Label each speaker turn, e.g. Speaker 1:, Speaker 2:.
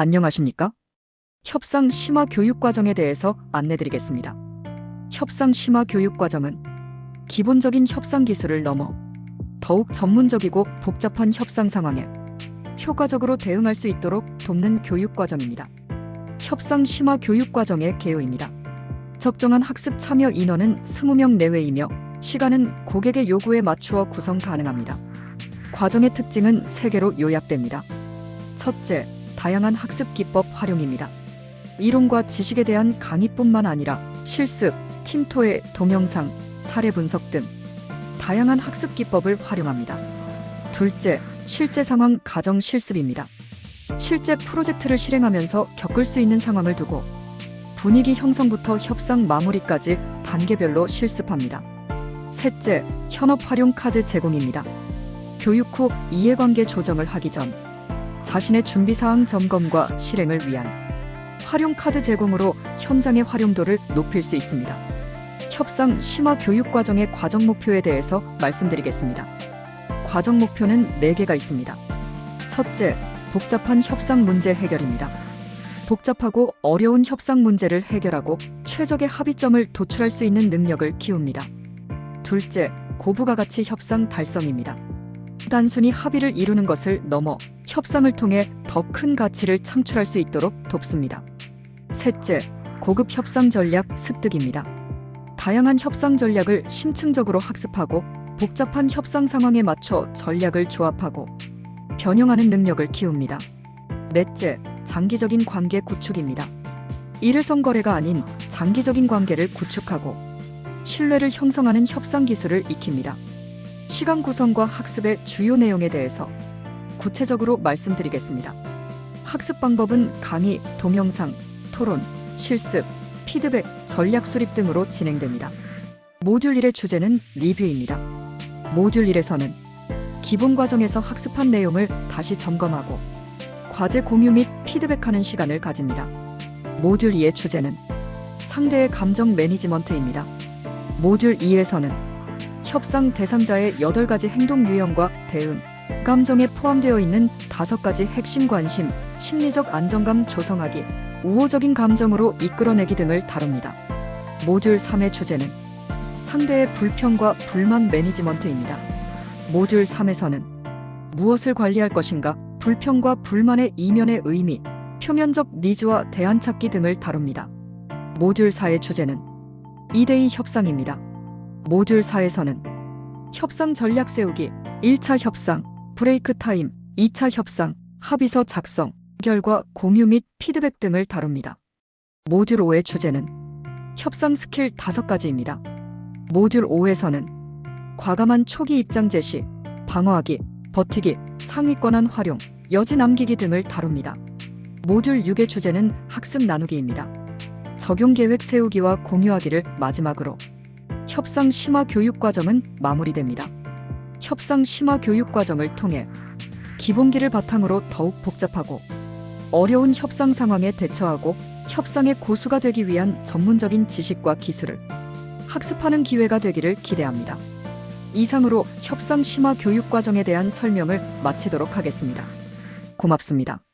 Speaker 1: 안녕하십니까? 협상 심화 교육 과정에 대해서 안내드리겠습니다. 협상 심화 교육 과정은 기본적인 협상 기술을 넘어 더욱 전문적이고 복잡한 협상 상황에 효과적으로 대응할 수 있도록 돕는 교육 과정입니다. 협상 심화 교육 과정의 개요입니다. 적정한 학습 참여 인원은 20명 내외이며 시간은 고객의 요구에 맞추어 구성 가능합니다. 과정의 특징은 3개로 요약됩니다. 첫째, 다양한 학습 기법 활용입니다. 이론과 지식에 대한 강의뿐만 아니라 실습, 팀토의 동영상, 사례 분석 등 다양한 학습 기법을 활용합니다. 둘째, 실제 상황 가정 실습입니다. 실제 프로젝트를 실행하면서 겪을 수 있는 상황을 두고 분위기 형성부터 협상 마무리까지 단계별로 실습합니다. 셋째, 현업 활용 카드 제공입니다. 교육 후 이해관계 조정을 하기 전 자신의 준비 사항 점검과 실행을 위한 활용 카드 제공으로 현장의 활용도를 높일 수 있습니다. 협상 심화 교육 과정의 과정 목표에 대해서 말씀드리겠습니다. 과정 목표는 4개가 있습니다. 첫째, 복잡한 협상 문제 해결입니다. 복잡하고 어려운 협상 문제를 해결하고 최적의 합의점을 도출할 수 있는 능력을 키웁니다. 둘째, 고부가 가치 협상 달성입니다. 단순히 합의를 이루는 것을 넘어 협상을 통해 더 큰 가치를 창출할 수 있도록 돕습니다. 셋째, 고급 협상 전략 습득입니다. 다양한 협상 전략을 심층적으로 학습하고 복잡한 협상 상황에 맞춰 전략을 조합하고 변형하는 능력을 키웁니다. 넷째, 장기적인 관계 구축입니다. 일회성 거래가 아닌 장기적인 관계를 구축하고 신뢰를 형성하는 협상 기술을 익힙니다. 시간 구성과 학습의 주요 내용에 대해서 구체적으로 말씀드리겠습니다. 학습 방법은 강의, 동영상, 토론, 실습, 피드백, 전략 수립 등으로 진행됩니다. 모듈 1의 주제는 리뷰입니다. 모듈 1에서는 기본 과정에서 학습한 내용을 다시 점검하고 과제 공유 및 피드백하는 시간을 가집니다. 모듈 2의 주제는 상대의 감정 매니지먼트입니다. 모듈 2에서는 협상 대상자의 8가지 행동 유형과 대응, 감정에 포함되어 있는 5가지 핵심 관심, 심리적 안정감 조성하기, 우호적인 감정으로 이끌어내기 등을 다룹니다. 모듈 3의 주제는 상대의 불평과 불만 매니지먼트입니다. 모듈 3에서는 무엇을 관리할 것인가, 불평과 불만의 이면의 의미, 표면적 니즈와 대안 찾기 등을 다룹니다. 모듈 4의 주제는 2대2 협상입니다. 모듈 4에서는 협상 전략 세우기, 1차 협상, 브레이크 타임, 2차 협상, 합의서 작성, 결과 공유 및 피드백 등을 다룹니다. 모듈 5의 주제는 협상 스킬 5가지입니다. 모듈 5에서는 과감한 초기 입장 제시, 방어하기, 버티기, 상위 권한 활용, 여지 남기기 등을 다룹니다. 모듈 6의 주제는 학습 나누기입니다. 적용 계획 세우기와 공유하기를 마지막으로 협상 심화 교육 과정은 마무리됩니다. 협상 심화 교육 과정을 통해 기본기를 바탕으로 더욱 복잡하고 어려운 협상 상황에 대처하고 협상의 고수가 되기 위한 전문적인 지식과 기술을 학습하는 기회가 되기를 기대합니다. 이상으로 협상 심화 교육 과정에 대한 설명을 마치도록 하겠습니다. 고맙습니다.